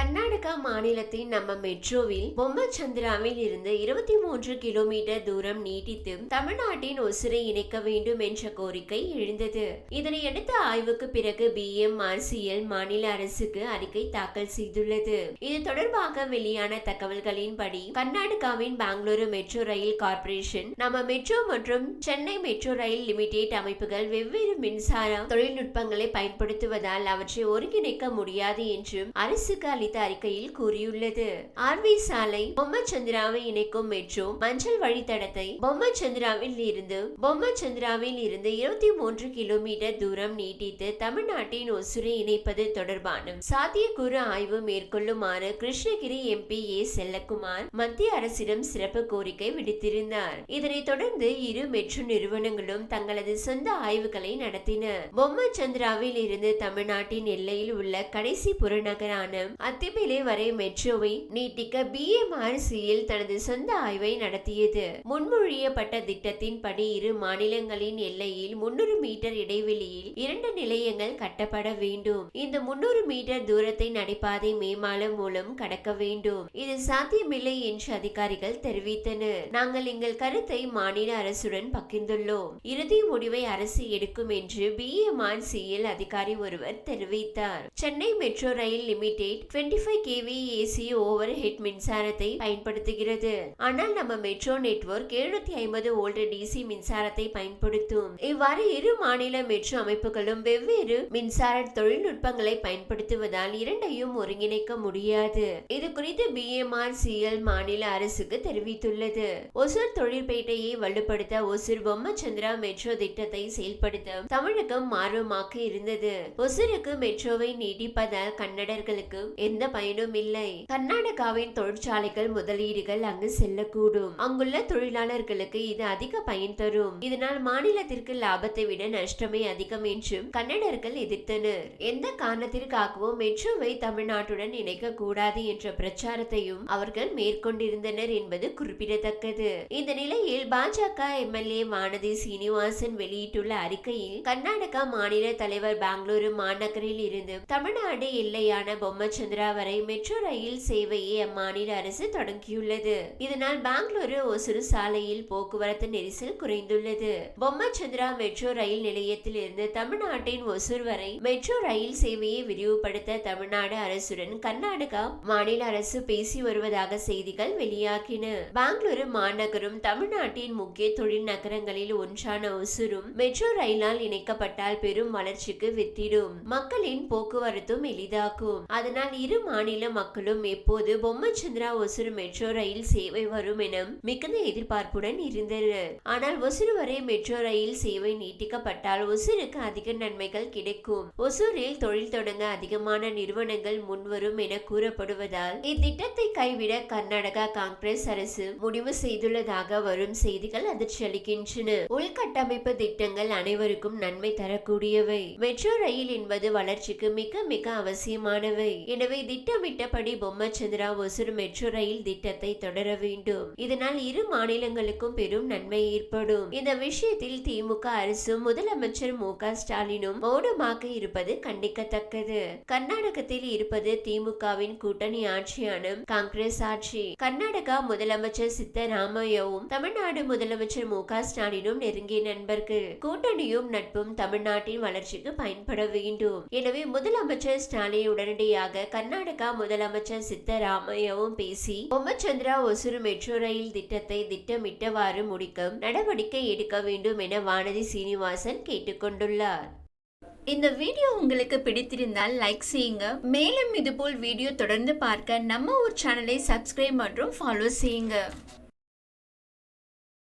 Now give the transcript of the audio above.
கர்நாடகா மாநிலத்தின் நம்ம மெட்ரோவில் பொம்மச்சந்திராவில் இருந்து இருபத்தி மூன்று கிலோமீட்டர் தூரம் நீட்டித்து தமிழ்நாட்டின் ஒசுரை இணைக்க வேண்டும் என்ற கோரிக்கை எழுந்தது. இதனையடுத்து ஆய்வுக்கு பிறகு பி எம் ஆர்சிஎல் மாநில அரசுக்கு அறிக்கை தாக்கல் செய்துள்ளது. இது தொடர்பாக வெளியான தகவல்களின்படி கர்நாடகாவின் Bengaluru metro rail corporation Namma metro மற்றும் சென்னை மெட்ரோ ரயில் லிமிடெட் அமைப்புகள் வெவ்வேறு மின்சார தொழில்நுட்பங்களை பயன்படுத்துவதால் அவற்றை ஒருங்கிணைக்க முடியாது என்றும் அரசுக்கு அளித்த அளித்த அறிக்கையில் கூறியுள்ளது. ஆர்வி சாலை பொம்மச்சந்திராவை இணைக்கும் மெட்ரோ மஞ்சள் வழித்தடத்தை பொம்மச்சந்திராவில் இருந்து பொம்மச்சந்திராவில் இருந்து இருபத்தி மூன்று கிலோமீட்டர் தூரம் நீட்டித்து தமிழ்நாட்டின் ஒசுரை இணைப்பது தொடர்பான சாத்தியக்கூறு ஆய்வு மேற்கொள்ளுமாறு கிருஷ்ணகிரி எம்பி ஏ செல்லக்குமார் மத்திய அரசிடம் சிறப்பு கோரிக்கை விடுத்திருந்தார். இதனைத் தொடர்ந்து இரு மெட்ரோ நிறுவனங்களும் தங்களது சொந்த ஆய்வுகளை நடத்தின. பொம்மச்சந்திராவில் இருந்து தமிழ்நாட்டின் எல்லையில் உள்ள கடைசி புறநகரான அத்திபிலே வரை மெட்ரோவை நீட்டிக்க பிஎம்ஆர்சியில் தனது சொந்த ஆய்வை நடத்தியது. முன்மொழியப்பட்ட திட்டத்தின் படி இரு மாநிலங்களின் எல்லையில் முன்னூறு மீட்டர் இடைவெளியில் இரண்டு நிலையங்கள் கட்டப்பட வேண்டும். இந்த முன்னூறு மீட்டர் தூரத்தை நடைபாதை மேம்பாலம் மூலம் கடக்க வேண்டும். இது சாத்தியமில்லை என்று அதிகாரிகள் தெரிவித்தனர். நாங்கள் எங்கள் கருத்தை மாநில அரசுடன் பகிர்ந்துள்ளோம். இறுதி முடிவை அரசு எடுக்கும் என்று பிஎம்ஆர்சியில் அதிகாரி ஒருவர் தெரிவித்தார். Chennai metro rail limited 25 five KV AC overhead மின்சாரத்தை பயன்படுத்துகிறது. ஆனால் நம்ம மெட்ரோ நெட்வொர்க் எழுநூத்தி ஐம்பது வோல்ட் டிசி மின்சாரத்தை பயன்படுத்தும். இவ்வாறு இரு மாநில மெட்ரோ அமைப்புகளும் வெவ்வேறு மின்சார தொழில்நுட்பங்களை பயன்படுத்துவதால் இரண்டையும் ஒருங்கிணைக்க முடியாது. இது குறித்து பிஎம்ஆர்சிஎல் மாநில அரசுக்கு தெரிவித்துள்ளது. ஒசூர் தொழிற்பேட்டையை வலுப்படுத்த ஒசூர் பொம்மச்சந்திரா மெட்ரோ திட்டத்தை செயல்படுத்த தமிழகம் ஆர்வமாக இருந்தது. ஒசூருக்கு மெட்ரோவை நீட்டிப்பதால் கன்னடர்களுக்கு எந்த பயனும் இல்லை. கர்நாடகாவின் தொழிற்சாலைகள் முதலீடுகள் அங்கு செல்லக்கூடும். அங்குள்ள தொழிலாளர்களுக்கு இது அதிக பயன் தரும். இதனால் மாநிலத்திற்கு லாபத்தை விட நஷ்டமே அதிகம் என்றும் கன்னடர்கள் எதிர்த்தனர். எந்த காரணத்திற்காகவும் மெட்ரோவை தமிழ்நாட்டுடன் இணைக்க கூடாது என்ற பிரச்சாரத்தையும் அவர்கள் மேற்கொண்டிருந்தனர் என்பது குறிப்பிடத்தக்கது. இந்த நிலையில் பாஜக எம்எல்ஏ வானதி சீனிவாசன் வெளியிட்டுள்ள அறிக்கையில் கர்நாடகா மாநில தலைவர் பெங்களூரு மாநகரில் இருந்து தமிழ்நாடு எல்லையான பொம்மச்சந்திரா வரை மெட்ரோ ரயில் சேவையை அம்மாநில அரசு தொடங்கியுள்ளது. இதனால் பெங்களூரு ஒசூரு சாலையில் போக்குவரத்து நெரிசல் குறைந்துள்ளது. பொம்மச்சந்திரா மெட்ரோ ரயில் நிலையத்தில் இருந்து தமிழ்நாட்டின் ஒசூர் வரை மெட்ரோ ரயில் சேவையை விரிவுபடுத்த தமிழ்நாடு அரசுடன் கர்நாடகா மாநில அரசு பேசி வருவதாக செய்திகள் வெளியாகின. பெங்களூரு மாநகரும் தமிழ்நாட்டின் முக்கிய தொழில் நகரங்களில் ஒன்றான ஒசூரும் மெட்ரோ ரயிலால் இணைக்கப்பட்டால் பெரும் வளர்ச்சிக்கு வித்திடும். மக்களின் போக்குவரத்தும் எளிதாக்கும். அதனால் இரு மாநில மக்களும் எப்போது பொம்மச்சந்திரா ஒசூர் மெட்ரோ ரயில் சேவை வரும் என மிகுந்த எதிர்பார்ப்புடன் இருந்தது ஆனால் ஒசூர் வரை மெட்ரோ ரயில் சேவை நீட்டிக்கப்பட்டால் ஒசூருக்கு அதிக நன்மைகள் கிடைக்கும். ஒசூரில் தொழில் தொடங்க அதிகமான நிறுவனங்கள் முன்வரும் என கூறப்படுவதால் இத்திட்டத்தை கைவிட கர்நாடகா காங்கிரஸ் அரசு முடிவு செய்துள்ளதாக வரும் செய்திகள் அதிர்ச்சி அளிக்கின்றன. உள்கட்டமைப்பு திட்டங்கள் அனைவருக்கும் நன்மை தரக்கூடியவை. மெட்ரோ ரயில் என்பது வளர்ச்சிக்கு மிக மிக அவசியமானவை. எனவே திட்டமிட்டபடி பொம்மச்சந்திரா ஒசூர் மெட்ரோ ரயில் திட்டத்தை தொடர வேண்டும். இதனால் இரு மாநிலங்களுக்கும் பெரும் நன்மை ஏற்படும். இந்த விஷயத்தில் திமுக அரசும் முதலமைச்சர் மு க ஸ்டாலினும் மௌனமாக இருப்பது கண்டிக்கத்தக்கது. கர்நாடகத்தில் இருப்பது திமுகவின் கூட்டணி ஆட்சியான காங்கிரஸ் ஆட்சி. கர்நாடகா முதலமைச்சர் சித்தராமையாவும் தமிழ்நாடு முதலமைச்சர் மு க ஸ்டாலினும் நெருங்கிய நண்பர்கள். கூட்டணியும் நட்பும் தமிழ்நாட்டின் வளர்ச்சிக்கு பயன்பட வேண்டும். எனவே முதலமைச்சர் ஸ்டாலின் உடனடியாக கர்நாடக கர்நாடகா முதலமைச்சர் சித்தராமையாவும் பேசி பொம்மச்சந்திரா ஒசூர் மெட்ரோ ரயில் திட்டத்தை திட்டமிட்டவாறு முடிக்க நடவடிக்கை எடுக்க வேண்டும் என வானதி சீனிவாசன் கேட்டுக்கொண்டுள்ளார். இந்த வீடியோ உங்களுக்கு பிடித்திருந்தால் லைக் செய்யுங்க. மேலும் இதுபோல் வீடியோ தொடர்ந்து பார்க்க நம்ம ஒரு சேனலை சப்ஸ்கிரைப் மற்றும் ஃபாலோ செய்யுங்க.